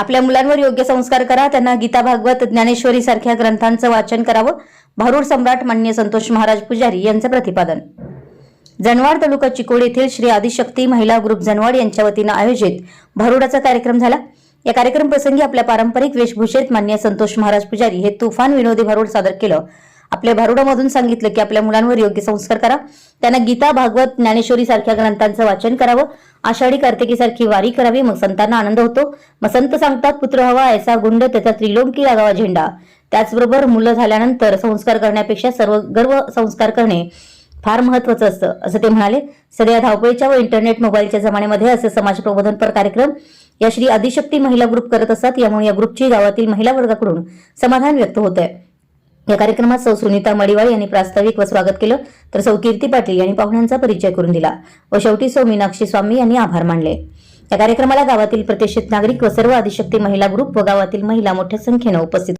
आपल्या मुलांवर योग्य संस्कार करा त्यांना गीता भागवत ज्ञानेश्वरी सारख्या ग्रंथांचं वाचन करावं. भारूड सम्राट मान्य संतोष महाराज पुजारी यांचं प्रतिपादन. जनवाड तालुका चिकोड येथील श्री आदिशक्ती महिला ग्रुप जनवाड यांच्या वतीनं आयोजित भारुडाचा कार्यक्रम झाला. या कार्यक्रम प्रसंगी आपल्या पारंपरिक वेशभूषेत मान्य संतोष महाराज पुजारी हे तुफान विनोदी भारूड सादर केलं. आपल्या भारुडामधून सांगितलं की आपल्या मुलांवर योग्य संस्कार करा. त्यांना गीता भागवत ज्ञानेश्वरी सारख्या ग्रंथांचं वाचन करावं. आषाढी कार्तिकीसारखी वारी करावी. मग संतांना आनंद होतो. मग संत सांगतात पुत्र हवा ऐसा गुंड त्याचा त्रिलोंकी लागावा झेंडा. त्याचबरोबर मुलं झाल्यानंतर संस्कार करण्यापेक्षा सर्व गर्व संस्कार करणे फार महत्वाचं असतं असं ते म्हणाले. सध्या धावपळीच्या व इंटरनेट मोबाईलच्या जमान्यामध्ये असे समाज प्रबोधनपर कार्यक्रम या श्री आदिशक्ती महिला ग्रुप करत असतात. यामुळे या ग्रुपची गावातील महिला वर्गाकडून समाधान व्यक्त होत आहे या कार्यक्रमात सौ सुनीता मडिवाळ यांनी प्रास्ताविक व स्वागत केलं तर सौ कीर्ती पाटील यांनी पाहुण्यांचा परिचय करून दिला व शेवटी सौ मीनाक्षी स्वामी यांनी आभार मानले. या कार्यक्रमाला गावातील प्रतिष्ठित नागरिक व सर्व आदिशक्ती महिला ग्रुप व गावातील महिला मोठ्या संख्येनं उपस्थित